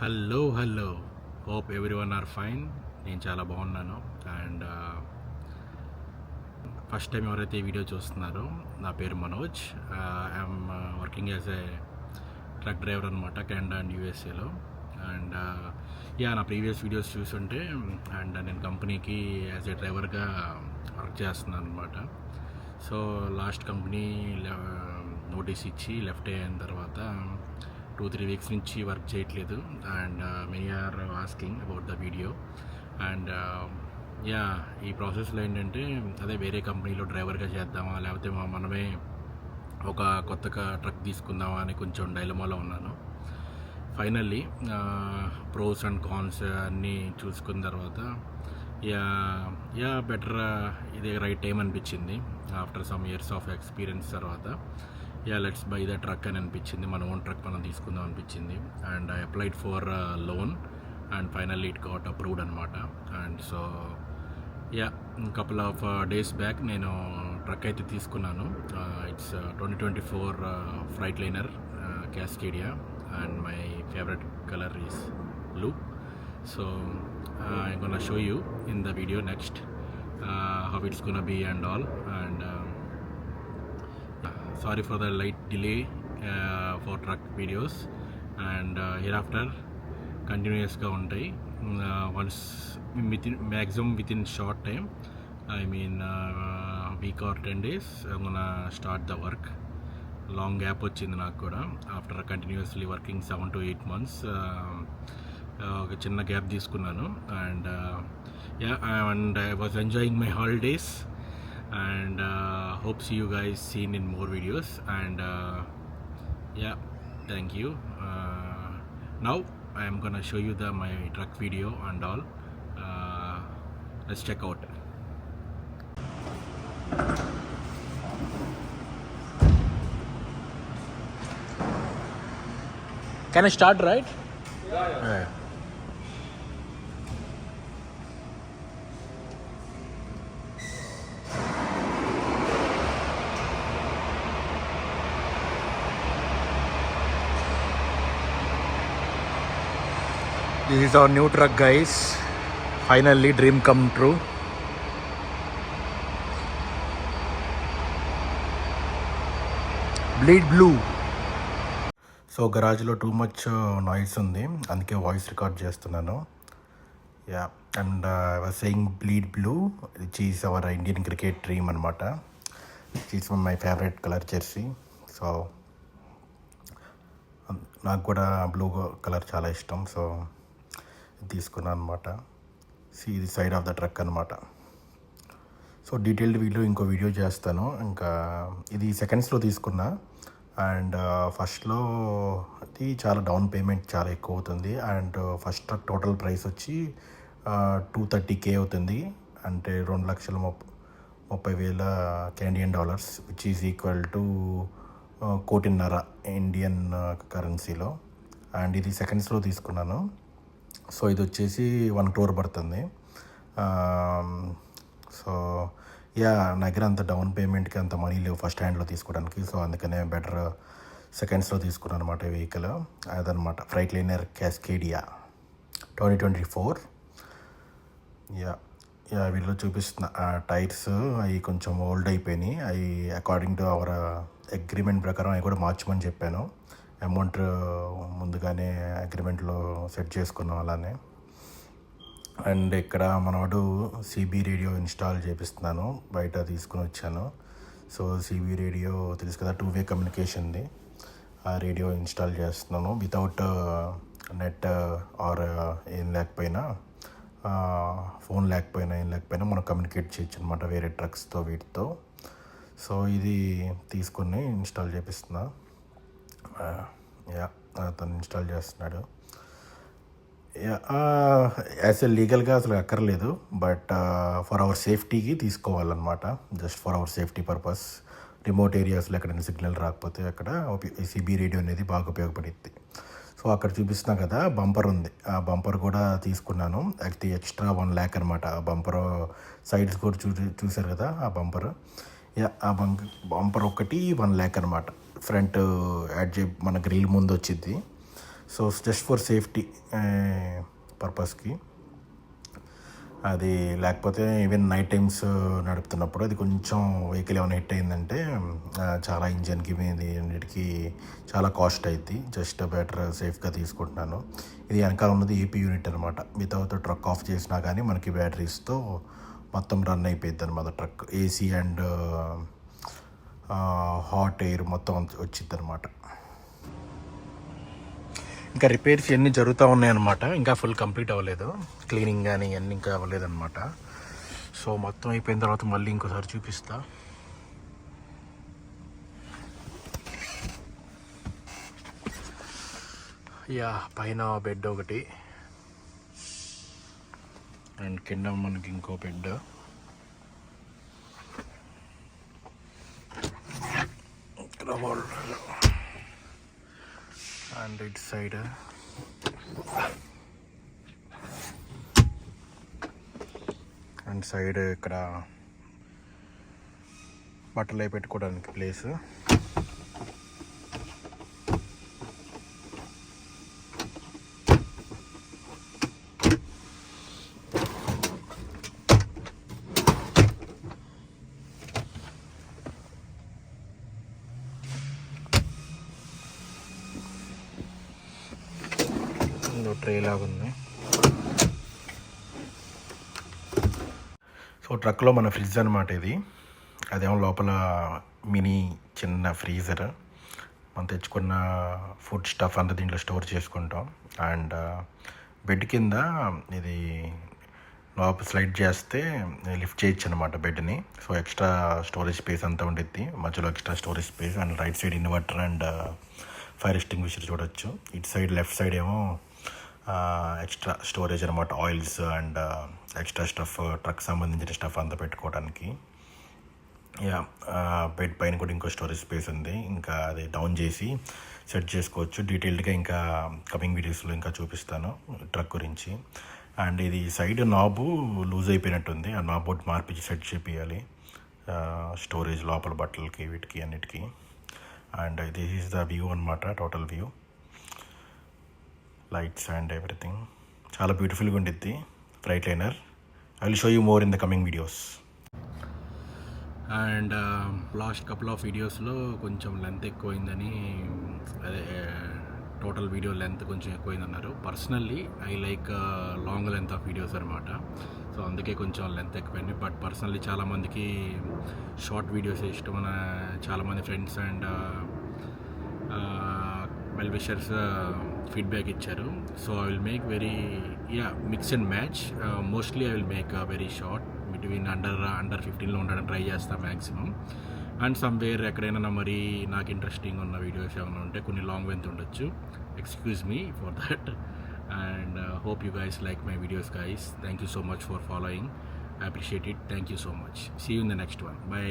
Hello hello hope everyone are fine నేను చాలా బాగున్నాను. అండ్ ఫస్ట్ టైం ఎవరైతే ఈ వీడియో చూస్తున్నారో నా పేరు Manoj. I'm working as a truck driver అనమాట కెనడా అండ్ యూఎస్ఏలో అండ్ యా నా ప్రీవియస్ వీడియోస్ చూసుంటే అండ్ నేను కంపెనీకి యాజ్ ఏ డ్రైవర్గా వర్క్ చేస్తున్నాను అనమాట సో లాస్ట్ కంపెనీ నోటీస్ ఇచ్చి లెఫ్ట్ అయిన తర్వాత టూ త్రీ వీక్స్ నుంచి వర్క్ చేయట్లేదు. And many are asking about the video and uh, yeah ఈ ప్రాసెస్లో ఏంటంటే అదే వేరే కంపెనీలో డ్రైవర్గా చేద్దామా లేకపోతే మా- మనమే ఒక కొత్తగా ట్రక్ తీసుకుందామా అని కొంచెం డైలమాలో ఉన్నాను. ఫైనల్లీ ప్రోస్ అండ్ కాన్స్ అన్నీ చూసుకున్న తర్వాత యా యా బెటర్ ఇదే రైట్ టైం అనిపించింది. After some years of experience తర్వాత. Yeah let's buy the truck అని అనిపించింది. మన ఓన్ ట్రక్ మనం తీసుకుందాం అనిపించింది. And I applied for loan and finally it got approved అనమాట and so yeah couple of days back నేను ట్రక్ అయితే తీసుకున్నాను. It's twenty twenty four Freightliner Cascadia and my favourite colour is blue so I gonna show you in the video next how it's gonna be and all and sorry for the light delay for truck videos and hereafter కంటిన్యూస్గా ఉంటాయి. Once within maximum within short time I mean week or ten days మన start the work long gap వచ్చింది నాకు కూడా. After continuously working seven to eight months ఒక చిన్న gap తీసుకున్నాను. And and I was enjoying my holidays and uh, hope see you guys seen in more videos and uh, yeah thank you. Uh, now i am gonna show you the my truck video and all. Uh, let's check out. Can i start right? Yeah, this is our new truck guys finally dream come true bleed blue so గరాజ్లో too much noise ఉంది. అందుకే voice record చేస్తున్నాను. Yeah and I was saying bleed blue which is our Indian cricket dream అనమాట which is my favourite colour jersey so నాకు కూడా blue colour చాలా ఇష్టం. So తీసుకున్నాను అనమాట సి ఇది సైడ్ ఆఫ్ ద ట్రక్ అనమాట సో డీటెయిల్డ్ వీడియో ఇంకో వీడియో చేస్తాను. ఇంకా ఇది సెకండ్స్లో తీసుకున్నా. అండ్ ఫస్ట్లో uh, అది చాలా డౌన్ పేమెంట్ చాలా ఎక్కువ అవుతుంది. And first truck total price వచ్చి టూ థర్టీ కే అవుతుంది. అంటే రెండు లక్షల ముప్ప ముప్పై వేల Canadian dollars which is equal to కోటిన్నర ఇండియన్ కరెన్సీలో అండ్ ఇది సెకండ్స్లో తీసుకున్నాను. సో ఇది వచ్చేసి వన్ క్రోర్ పడుతుంది. సో యా నా దగ్గర అంత డౌన్ పేమెంట్కి అంత మనీ లేవు ఫస్ట్ హ్యాండ్లో తీసుకోవడానికి. సో అందుకనే బెటర్ సెకండ్స్లో తీసుకున్నాను అనమాట వెహికల్. అదనమాట Freightliner Cascadia twenty twenty four. Yeah yeah వీళ్ళు చూపిస్తున్న. టైర్స్ అవి కొంచెం ఓల్డ్ అయిపోయినాయి. అవి అకార్డింగ్ టు అవర్ అగ్రిమెంట్ ప్రకారం అవి కూడా మార్చమని చెప్పాను. అమౌంట్ ముందుగానే అగ్రిమెంట్లో సెట్ చేసుకున్నాం అలానే. అండ్ ఇక్కడ మనవాడు సిబి రేడియో ఇన్స్టాల్ చేపిస్తున్నాను బయట తీసుకుని వచ్చాను. సో సిబి రేడియో తెలుసు కదా టూ వే కమ్యూనికేషన్ది. ఆ రేడియో ఇన్స్టాల్ చేస్తున్నాను. Without uh, net uh, or uh, ఏం లేకపోయినా ఫోన్ లేకపోయినా ఏం లేకపోయినా మనం కమ్యూనికేట్ చేయొచ్చు అనమాట వేరే ట్రక్స్తో వీటితో. సో ఇది తీసుకొని ఇన్స్టాల్ చేపిస్తున్నా. యా అతను ఇన్స్టాల్ చేస్తున్నాడు. యాజ్ ఎ లీగల్గా అసలు అక్కర్లేదు బట్ ఫర్ అవర్ సేఫ్టీకి తీసుకోవాలన్నమాట. Just for our safety purpose remote ఏరియాస్లో ఎక్కడైనా సిగ్నల్ రాకపోతే అక్కడ సిబి రేడియో అనేది బాగా ఉపయోగపడుద్ది. సో అక్కడ చూపిస్తున్నా కదా బంపర్ ఉంది. ఆ బంపర్ కూడా తీసుకున్నాను. అయితే ఎక్స్ట్రా వన్ ల్యాక్ అనమాట ఆ బంపర్ సైడ్స్ కూడా చూ చూసారు కదా ఆ బంపర్ యా ఆ బంక్ బంపర్ ఒకటి వన్ ల్యాక్ అనమాట ఫ్రంట్ యాడ్ చే మన గ్రిల్ ముందు వచ్చింది సో జస్ట్ ఫర్ సేఫ్టీ పర్పస్కి అది లేకపోతే ఈవెన్ నైట్ టైమ్స్ నడుపుతున్నప్పుడు అది కొంచెం వెహికల్ ఏమైనా హిట్ అయిందంటే చాలా ఇంజన్కి మీది అన్నిటికీ చాలా కాస్ట్ అయింది జస్ట్ బెటర్ సేఫ్గా తీసుకుంటున్నాను. ఇది వెనకాల ఉన్నది ఏపీ యూనిట్ అనమాట వితౌట్ ట్రక్ ఆఫ్ చేసినా కానీ మనకి బ్యాటరీస్తో మొత్తం రన్ అయిపోయింది అనమాట truck AC and hot air మొత్తం వచ్చింది అనమాట ఇంకా రిపేర్స్ ఇవన్నీ జరుగుతూ ఉన్నాయన్నమాట. ఇంకా ఫుల్ కంప్లీట్ అవ్వలేదు. క్లీనింగ్ కానీ ఇవన్నీ ఇంకా అవ్వలేదన్నమాట. సో మొత్తం అయిపోయిన తర్వాత మళ్ళీ ఇంకోసారి చూపిస్తా. యా పైన బెడ్ ఒకటి. అండ్ కింద మనకి ఇంకో bed wall. And it side and side ఇక్కడ బట్టలు పెట్టుకోవడానికి ప్లేస్ ట్రే లాగా ఉంది. సో ట్రక్లో మన ఫ్రిడ్జ్ అనమాట ఇది. అదేమో లోపల మినీ చిన్న ఫ్రీజర్. మనం తెచ్చుకున్న ఫుడ్ స్టఫ్ అంతా దీంట్లో స్టోర్ చేసుకుంటాం. అండ్ బెడ్ కింద ఇది లోపల స్లైడ్ చేస్తే లిఫ్ట్ చేయొచ్చు అనమాట బెడ్ని. సో ఎక్స్ట్రా స్టోరేజ్ స్పేస్ అంతా ఉండిద్ది. మధ్యలో extra storage space and right side inverter and fire extinguisher చూడొచ్చు. ఇటు సైడ్ లెఫ్ట్ సైడ్ ఏమో ఎక్స్ట్రా స్టోరేజ్ అనమాట oils and extra stuff truck సంబంధించిన స్టఫ్ అంతా పెట్టుకోవడానికి యా బెడ్ పైన కూడా ఇంకో స్టోరేజ్ స్పేస్ ఉంది. ఇంకా అది డౌన్ చేసి సెట్ చేసుకోవచ్చు. డీటెయిల్డ్గా ఇంకా కమింగ్ వీడియోస్లో ఇంకా చూపిస్తాను ట్రక్ గురించి. అండ్ ఇది సైడ్ నాబు లూజ్ అయిపోయినట్టుంది. ఆ నాబ్ ఒకటి మార్పించి సెట్ చేపియాలి స్టోరేజ్ లోపల బట్టలకి వీటికి అన్నిటికీ. And this is the view అనమాట total view lights and everything. చాలా బ్యూటిఫుల్గా ఉండిద్ది Freightliner. I will show you more in the coming videos and last couple of వీడియోస్లో కొంచెం లెంత్ ఎక్కువైందని అదే టోటల్ వీడియో లెంత్ కొంచెం ఎక్కువైందన్నారు. Personally I like long length of videos అనమాట సో అందుకే కొంచెం లెంత్ ఎక్కువైంది. బట్ పర్సనల్లీ చాలామందికి షార్ట్ వీడియోస్ ఇష్టం మన చాలామంది friends and well wishers feedback ఇచ్చారు. So I will make very yeah mix and match mostly I will make very short between under under ఫిఫ్టీన్లో ఉండడం ట్రై చేస్తాను మ్యాక్సిమం అండ్ సమ్వేర్ ఎక్కడైనా మరి నాకు ఇంట్రెస్టింగ్ ఉన్న వీడియోస్ ఏమైనా ఉంటే కొన్ని లాంగ్ వెంత్ ఉండొచ్చు. Excuse me for that and hope you guys like my videos guys thank you so much for following I appreciate it thank you so much see you in the next one bye